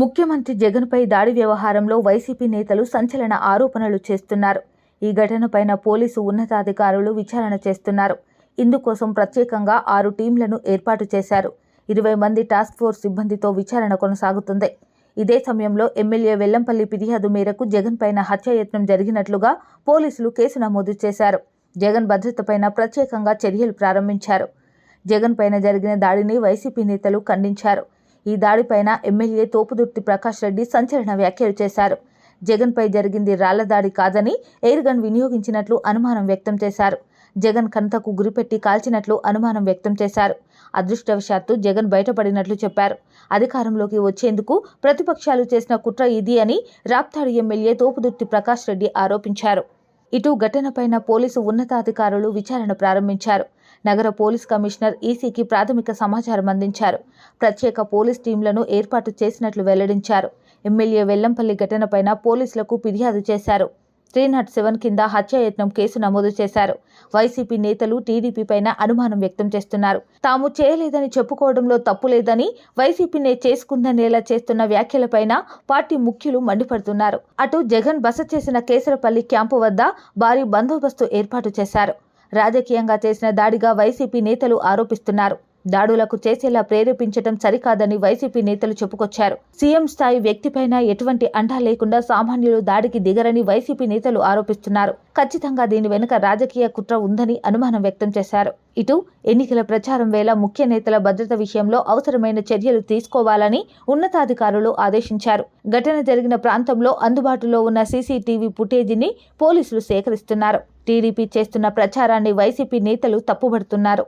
ముఖ్యమంత్రి జగన్పై దాడి వ్యవహారంలో వైసీపీ నేతలు సంచలన ఆరోపణలు చేస్తున్నారు. ఈ ఘటనపైన పోలీసు ఉన్నతాధికారులు విచారణ చేస్తున్నారు. ఇందుకోసం ప్రత్యేకంగా ఆరు టీంలను ఏర్పాటు చేశారు. ఇరవై మంది టాస్క్ ఫోర్స్ సిబ్బందితో విచారణ కొనసాగుతుంది. ఇదే సమయంలో ఎమ్మెల్యే వెల్లంపల్లి ఫిర్యాదు మేరకు జగన్ పైన హత్యాయత్నం జరిగినట్లుగా పోలీసులు కేసు నమోదు చేశారు. జగన్ భద్రతపైన ప్రత్యేకంగా చర్యలు ప్రారంభించారు. జగన్ పైన జరిగిన దాడిని వైసీపీ నేతలు ఖండించారు. ఈ దాడిపైన ఎమ్మెల్యే తోపుదుర్తి ప్రకాష్ రెడ్డి సంచలన వ్యాఖ్యలు చేశారు. జగన్పై జరిగింది రాళ్ళ దాడి కాదని ఎయిర్ గన్ వినియోగించినట్లు అనుమానం వ్యక్తం చేశారు. జగన్ కంతకు గురిపెట్టి కాల్చినట్లు అనుమానం వ్యక్తం చేశారు. అదృష్టవశాత్తు జగన్ బయటపడినట్లు చెప్పారు. అధికారంలోకి వచ్చేందుకు ప్రతిపక్షాలు చేసిన కుట్ర ఇది అని రాప్తాడు ఎమ్మెల్యే తోపుదుర్తి ప్రకాష్ రెడ్డి ఆరోపించారు. ఇటు ఘటనపైన పోలీసు ఉన్నతాధికారులు విచారణ ప్రారంభించారు. నగర పోలీస్ కమిషనర్ ఈసీకి ప్రాథమిక సమాచారం అందించారు. ప్రత్యేక పోలీస్ టీంలను ఏర్పాటు చేసినట్లు వెల్లడించారు. ఎమ్మెల్యే వెల్లంపల్లి ఘటనపైన పోలీసులకు ఫిర్యాదు చేశారు. త్రీ నాట్ సెవెన్ కింద హత్యాయత్నం కేసు నమోదు చేశారు. వైసీపీ నేతలు టీడీపీ పైన అనుమానం వ్యక్తం చేస్తున్నారు. తాము చేయలేదని చెప్పుకోవడంలో తప్పు లేదని వైసీపీనే చేసుకుందనేలా చేస్తున్న వ్యాఖ్యలపైన పార్టీ ముఖ్యులు మండిపడుతున్నారు. అటు జగన్ బస చేసిన కేసరపల్లి క్యాంపు వద్ద భారీ బందోబస్తు ఏర్పాటు చేశారు. రాజకీయంగా చేసిన దాడిగా వైసీపీ నేతలు ఆరోపిస్తున్నారు. దాడులకు చేసేలా ప్రేరేపించడం సరికాదని వైసీపీ నేతలు చెప్పుకొచ్చారు. సీఎం స్థాయి వ్యక్తిపైన ఎటువంటి అండా లేకుండా సామాన్యులు దాడికి దిగరని వైసీపీ నేతలు ఆరోపిస్తున్నారు. ఖచ్చితంగా దీని వెనుక రాజకీయ కుట్ర ఉందని అనుమానం వ్యక్తం చేశారు. ఇటు ఎన్నికల ప్రచారం వేళ ముఖ్య నేతల భద్రత విషయంలో అవసరమైన చర్యలు తీసుకోవాలని ఉన్నతాధికారులు ఆదేశించారు. ఘటన జరిగిన ప్రాంతంలో అందుబాటులో ఉన్న సీసీటీవీ ఫుటేజీని పోలీసులు సేకరిస్తున్నారు. టీడీపీ చేస్తున్న ప్రచారాన్ని వైసీపీ నేతలు తప్పుబడుతున్నారు.